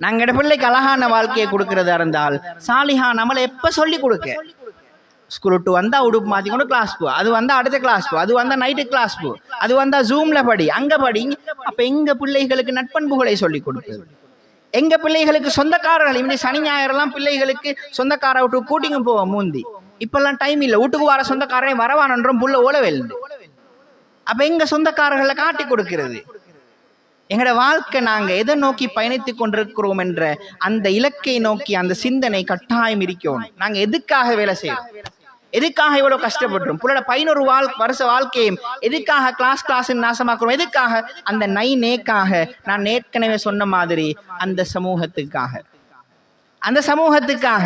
நாங்கட பிள்ளைக்கு அழகான வாழ்க்கையை கொடுக்கறதா இருந்தால் சாலிஹா நம்மளை எப்ப சொல்லி கொடுக்க? ஸ்கூல் விட்டு வந்தா உடுப்பு மாத்தி கிளாஸ் போ. அது வந்தா அடுத்த கிளாஸ் போ. அது வந்தா நைட்டு கிளாஸ் போ. அது வந்தா ஜூம்ல படி. அங்க படி. அப்ப எங்க பிள்ளைகளுக்கு நட்பண்புகளை சொல்லி கொடுப்பது எங்க பிள்ளைகளுக்கு சொந்தக்காரர்கள் இப்படி சனி ஞாயிறெல்லாம் பிள்ளைகளுக்கு சொந்தக்கார விட்டு கூட்டிங்க போவோம் மூந்தி. இப்பெல்லாம் டைம் இல்லை. வீட்டுக்கு வர சொந்தக்காரனே வரவானன்றும் புள்ள ஓலவெல்ந்து அப்ப எங்க சொந்தக்காரர்களை காட்டி கொடுக்கிறது? எங்களோட வாழ்க்கை நாங்க எதை நோக்கி பயணித்துக் கொண்டிருக்கிறோம் என்ற அந்த இலக்கை நோக்கி அந்த சிந்தனை கட்டாயம் இருக்கணும் நாங்க எதுக்காக வேலை செய்யறோம் எதுக்காக இவ்வளவு கஷ்டப்படுறோம்? புள்ளோட பதினோரு வாழ் வருஷ வாழ்க்கையும் எதுக்காக கிளாஸ் கிளாஸ் நாசமாக்குறோம்? எதுக்காக? அந்த நை நேக்காக நான் ஏற்கனவே சொன்ன மாதிரி அந்த சமூகத்துக்காக. அந்த சமூகத்துக்காக.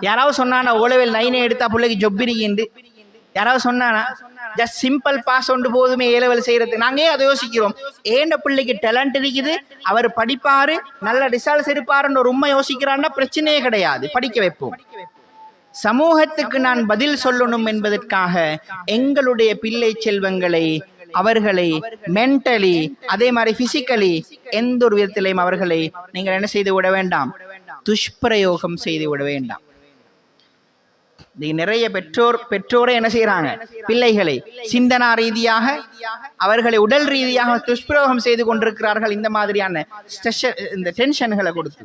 யாராவது சொன்னா நான் ஓலவில் நைனே எடுத்தா பிள்ளைக்கு ஜொப்பிரிக்கிண்டு யாராவது சொன்னானா ஜஸ்ட் சிம்பிள் பாஸ் ஒன்று போதுமே ஏ லெவல் செய்யறது. அதை யோசிக்கிறோம்? ஏண்ட பிள்ளைக்கு டேலண்ட் இருக்குது அவர் படிப்பாரு நல்ல ரிசல்ட்ஸ் இருப்பாருன்னு ஒரு உண்மை யோசிக்கிறான்னா பிரச்சனையே கிடையாது. படிக்க வைப்போம். சமூகத்துக்கு நான் பதில் சொல்லணும் என்பதற்காக எங்களுடைய பிள்ளை செல்வங்களை அவர்களை மென்டலி அதே மாதிரி பிசிக்கலி எந்த ஒரு விதத்திலையும் அவர்களை நீங்கள் என்ன செய்து விட வேண்டாம். துஷ்பிரயோகம் செய்து விட வேண்டாம். நிறைய பெற்றோர் பெற்றோரை என்ன செய்யறாங்க பிள்ளைகளை சிந்தனா ரீதியாக அவர்களை உடல் ரீதியாக துஷ்பிரயோகம் செய்து கொண்டிருக்கிறார்கள். இந்த மாதிரியான இந்த டென்ஷன்களை கொடுத்து.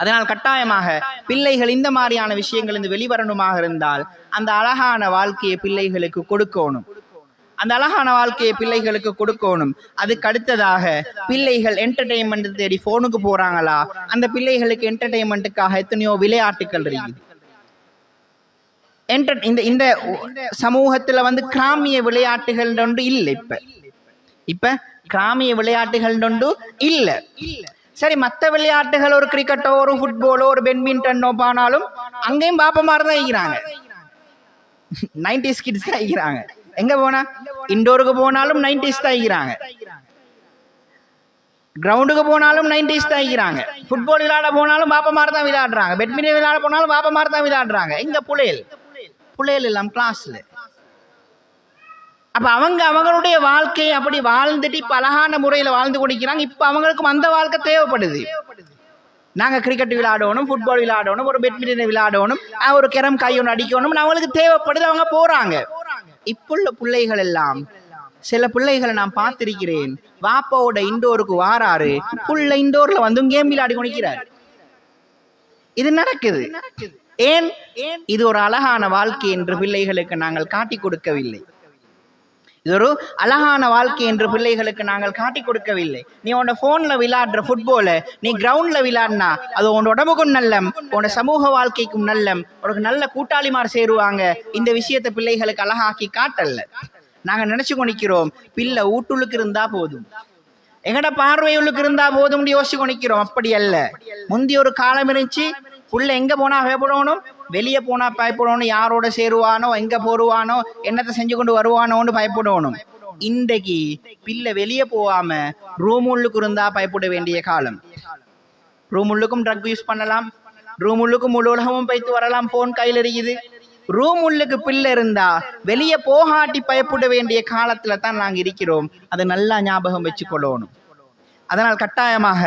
அதனால் கட்டாயமாக பிள்ளைகள் இந்த மாதிரியான விஷயங்கள் இருந்து வெளிவரணுமாக இருந்தால் அந்த அழகான வாழ்க்கையை பிள்ளைகளுக்கு கொடுக்கணும். அந்த அழகான வாழ்க்கையை பிள்ளைகளுக்கு கொடுக்கணும். அதுக்கு அடுத்ததாக பிள்ளைகள் என்டர்டெயின்மெண்ட் தேடி போனுக்கு போறாங்களா? அந்த பிள்ளைகளுக்கு என்டர்டெயின்மெண்ட்டுக்காக எத்தனையோ விளையாட்டுகள் இருக்குது. என்டர் இந்த இந்த சமூகத்தில் வந்து கிராமிய விளையாட்டுகள் ஒன்று இல்லை இப்போ. இப்போ கிராமிய விளையாட்டுகள் ஒன்று இல்லை. சரி மற்ற விளையாட்டுகள் ஒரு கிரிக்கெட்டோ ஒரு ஃபுட்பாலோ ஒரு பெட்மிண்டனோ போனாலும் அங்கேயும் பாப்பமாரி தான் இருக்கிறாங்க நைன்டிஸ் கிட்ஸ் தான் இருக்கிறாங்க எங்கே போனா? இண்டோருக்கு போனாலும் நைன்டிஸ் தான் இருக்கிறாங்க கிரவுண்டுக்கு போனாலும் நைன்டிஸ் தான் இருக்கிறாங்க ஃபுட்பால் விளையாட போனாலும் பாப்பமாரி தான் விளையாடுறாங்க. பெட்மிண்டன் விளையாட போனாலும் பாப்பமாரி தான் விளையாடுறாங்க. எங்கே புலையல்? புள்ளைகள் எல்லாம் கிளாஸ்ல அப்ப அவங்க அவங்களுடைய வாழ்க்கையை அப்படி வாழ்ந்துட்டு இப்போ அழகான முறையில் வாழ்ந்து கொடுக்கிறாங்க இப்ப அவங்களுக்கும் அந்த வாழ்க்கை தேவைப்படுது. நாங்க கிரிக்கெட் விளையாடணும் ஃபுட்பால் விளையாடணும் ஒரு பெட்மிண்டன் விளையாடணும் ஒரு கிரம் கை ஒன்று அடிக்கணும் அவங்களுக்கு தேவைப்படுது அவங்க போறாங்க. இப்புள்ள பிள்ளைகள் எல்லாம் சில பிள்ளைகளை நான் பார்த்திருக்கிறேன். வாப்பாவோட இண்டோருக்கு வாராரு. புள்ள இண்டோர்ல வந்து கேம் விளையாடி கொண்டிருக்கிறார். இது நடக்குது. ஏன்? இது ஒரு அழகான வாழ்க்கை என்று பிள்ளைகளுக்கு நாங்கள் காட்டி கொடுக்கவில்லை. இது ஒரு அழகான வாழ்க்கை என்று பிள்ளைகளுக்கு நாங்கள் காட்டி கொடுக்கவில்லை. நீ உன்னோட போன்ல விளையாடுற ஃபுட்பால நீ கிரவுண்ட்ல விளையாடினா அது உன் உடம்புக்கும் நல்லம் உன்னோட சமூக வாழ்க்கைக்கும் நல்லம் உனக்கு நல்ல கூட்டாளிமார் சேருவாங்க. இந்த விஷயத்தை பிள்ளைகளுக்கு அழகாக்கி காட்டல்ல. நாங்க நினைச்சு கொணிக்கிறோம் பிள்ளை ஊட்டுள்ளுக்கு இருந்தா போதும். எங்கட பார்வையுள்ளுக்கு இருந்தா போதும் யோசிச்சு கொணிக்கிறோம் அப்படி அல்ல. முந்தி ஒரு காலம் இருந்துச்சு புள்ள எங்க போனா பயப்படணும் வெளியே போனா பயப்படணும். யாரோட சேருவானோ எங்க போருவானோ என்னத்தை செஞ்சு கொண்டு வருவானோன்னு பயப்படணும். இன்றைக்கு பிள்ளை வெளியே போகாம ரூம் உள்ளுக்கு இருந்தா பயப்பட வேண்டிய காலம். ரூம் உள்ளுக்கும் ட்ரக் யூஸ் பண்ணலாம். ரூம் உள்ளுக்கும் முழு உலகமும் பைத்து வரலாம். போன் கையில் இருக்குது. ரூம் உள்ளுக்கு பிள்ளை இருந்தா வெளியே போகாட்டி பயப்பட வேண்டிய காலத்துல தான் நாங்க இருக்கிறோம். அதை நல்லா ஞாபகம் வச்சுக்கொள்ளணும். அதனால் கட்டாயமாக